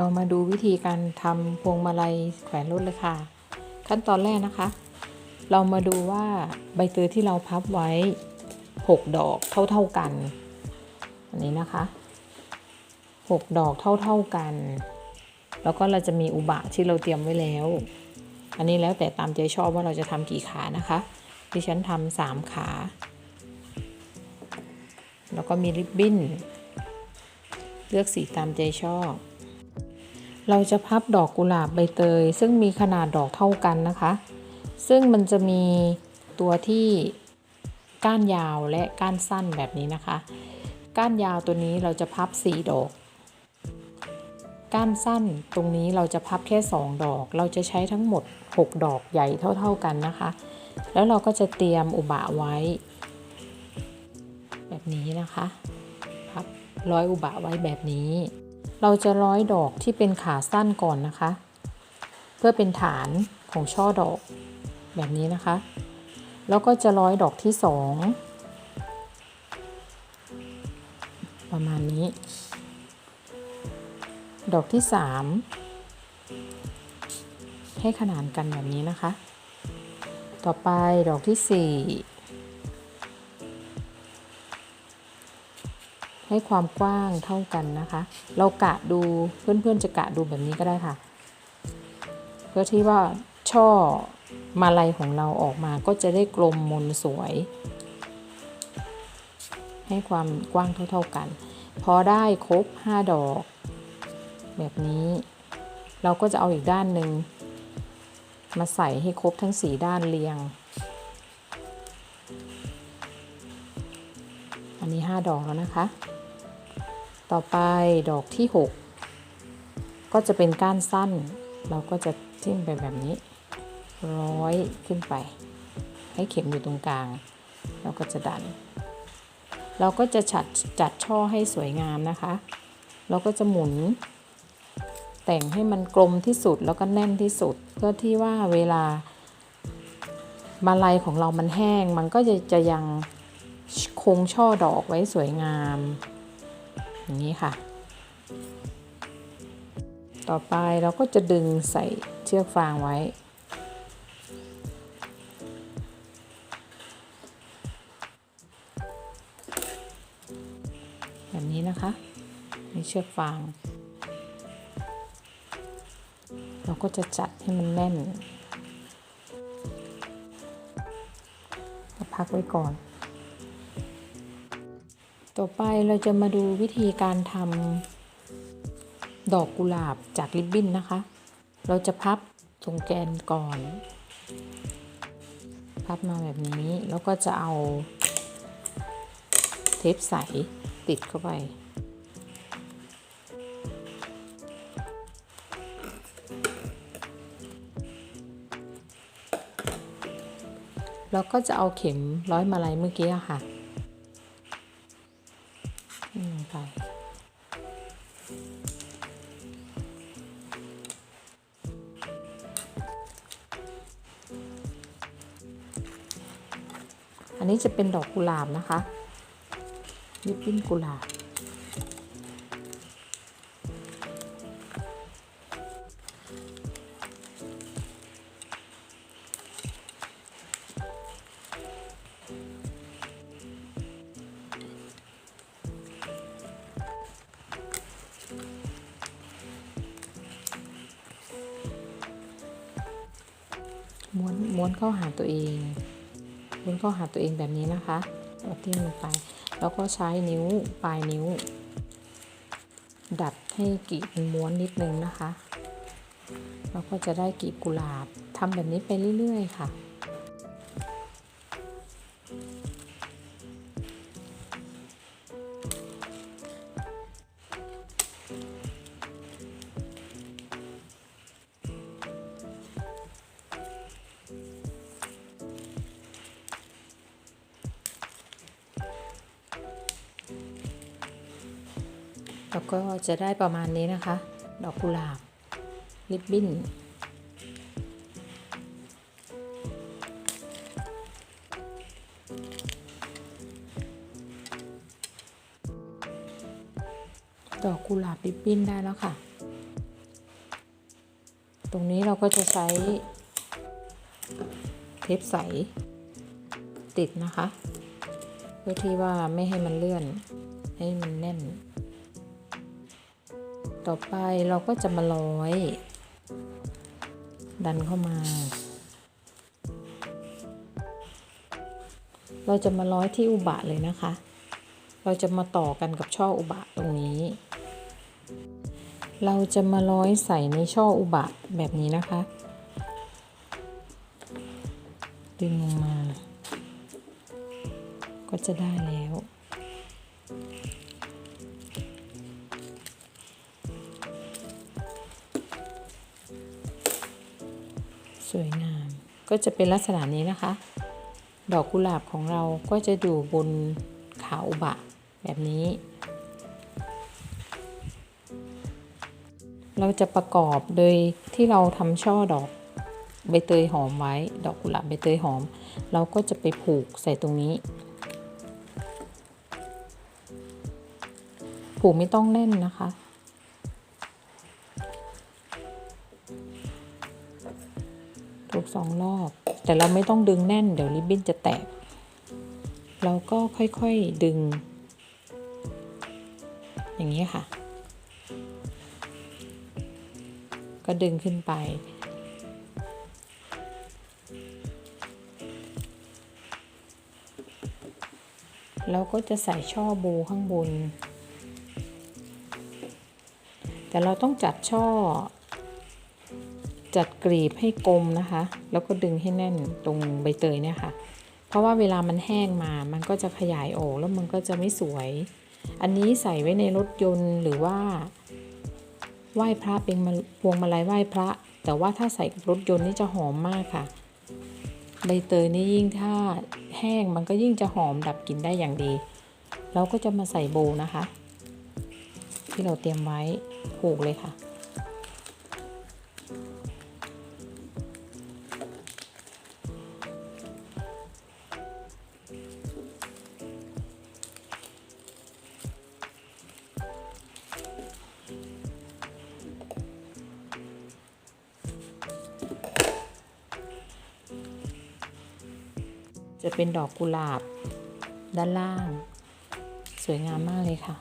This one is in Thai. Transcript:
เรามาดูวิธีการทำพวงมาลัยแขวนรถเลยค่ะ ขั้นตอนแรกนะคะ เรามาดูว่าใบเตยที่เราพับไว้ 6 ดอกเท่าๆกัน อันนี้นะคะ 6 ดอกเท่าๆกัน แล้วก็เราจะมีอุบะที่เราเตรียมไว้แล้ว อันนี้แล้วแต่ตามใจชอบว่าเราจะทำกี่ขานะคะดิฉันทำสามขา แล้วก็มีริบบิ้น เลือกสีตามใจชอบ เราจะพับดอกกุหลาบใบเตย ซึ่งมีขนาดดอกเท่ากันนะคะ ซึ่งมันจะมีตัวที่ก้านยาวและก้านสั้นแบบนี้นะคะ ก้านยาวตัวนี้เราจะพับ 4 ดอก ก้านสั้นตรงนี้เราจะพับแค่ 2 ดอก เราจะใช้ทั้งหมด 6 ดอกใหญ่เท่า ๆกันนะคะ แล้วเราก็จะเตรียมอุบะไว้ แบบนี้นะคะ พับร้อยอุบะไว้แบบนี้ เราจะร้อยดอกที่เป็นขาสั้นก่อนนะคะ เพื่อเป็นฐานของช่อดอกแบบนี้นะคะ แล้วก็จะร้อยดอกที่สองประมาณนี้ ดอกที่สามให้ขนานกันแบบนี้นะคะ ต่อไปดอกที่สี่ ให้ความกว้างเท่ากันนะคะ เรากะดูเพื่อนๆจะกะดูแบบนี้ก็ได้ค่ะ เพื่อที่ว่าช่อมาลัยของเราออกมาก็จะได้กลมมนสวย ให้ความกว้างเท่า ๆกัน พอได้ครบ 5 ดอก แบบนี้ เราก็จะเอาอีกด้านหนึ่งมาใส่ให้ครบทั้ง 4 ด้านเรียง อันนี้ 5 ดอกแล้วนะคะ ต่อไปดอกที่ 6 ก็จะเป็นก้านสั้น เราก็จะจิ้มไปแบบนี้ ร้อยขึ้นไป ให้เข็มอยู่ตรงกลาง เราก็จะดัน เราก็จะจัดจัดช่อให้สวยงามนะคะ เราก็จะหมุน แต่งให้มันกลมที่สุดแล้วก็แน่นที่สุด เพื่อที่ว่าเวลามาลัยของเรามันแห้ง มันก็จะจะยังคงช่อดอกไว้สวยงาม อย่างนี้ค่ะ ต่อไปเราก็จะดึงใส่เชือกฟางไว้ แบบนี้นะคะมีเชือกฟาง เราก็จะจัดให้มันแน่นพักไว้ก่อน ต่อไปเราจะมาดูวิธีการทำดอกกุหลาบจากริบบิ้นนะคะ เราจะพับตรงแกนก่อน พับมาแบบนี้แล้วก็จะเอาเทปใสติดเข้าไป แล้วก็จะเอาเข็มร้อยมาลัยเมื่อกี้ค่ะ อันนี้จะเป็นดอกกุหลาบนะคะริบบิ้นกุหลาบ ม้วนม้วนเข้าหาตัวเอง ม้วนเข้าหาตัวเองแบบนี้นะคะเอาทิ้งลงไป แล้วก็ใช้นิ้วปลายนิ้ว ดัดให้กีบม้วนนิดนึงนะคะแล้วก็จะได้กีบกุหลาบทำแบบนี้ไปเรื่อยๆค่ะ แล้วก็จะได้ประมาณนี้นะคะ ดอกกุหลาบ ริบบิ้น ดอกกุหลาบริบบิ้นได้แล้วค่ะ ตรงนี้เราก็จะใช้เทปใส ติดนะคะ เพื่อที่ว่าไม่ให้มันเลื่อน ให้มันแน่น ต่อไปเราก็จะมาร้อย ดันเข้ามา เราจะมาร้อยที่อุบะเลยนะคะ เราจะมาต่อกันกับช่ออุบะตรงนี้ เราจะมาร้อยใส่ในช่ออุบะแบบนี้นะคะ ดึงลงมา ก็จะได้แล้ว สวยงาม ก็จะเป็นลักษณะนี้นะคะ ดอกกุหลาบของเราก็จะอยู่บนขาอุบะแบบนี้ เราจะประกอบโดยที่เราทำช่อดอกใบเตยหอมไว้ ดอกกุหลาบใบเตยหอม เราก็จะไปผูกใส่ตรงนี้ ผูกไม่ต้องแน่นนะคะ ถูกสองรอบ แต่เราไม่ต้องดึงแน่น เดี๋ยวริบบิ้นจะแตก เราก็ค่อยๆดึง อย่างนี้ค่ะ ก็ดึงขึ้นไปแล้วก็จะใส่ช่อโบข้างบน แต่เราต้องจัดช่อ จัดกรีบให้กลมนะคะ แล้วก็ดึงให้แน่นตรงใบเตยเนี่ยค่ะ เพราะว่าเวลามันแห้งมา มันก็จะขยายออกแล้วมันก็จะไม่สวย อันนี้ใส่ไว้ในรถยนต์หรือว่าไหว้พระเป็นพวงมาลัยไหว้พระ แต่ว่าถ้าใส่กับรถยนต์นี่จะหอมมากค่ะ ใบเตยนี่ยิ่งถ้าแห้งมันก็ยิ่งจะหอมดับกลิ่นได้อย่างดี เราก็จะมาใส่โบนะคะ ที่เราเตรียมไว้ผูกเลยค่ะ จะเป็นดอกกุหลาบด้านล่าง สวยงามมากเลยค่ะ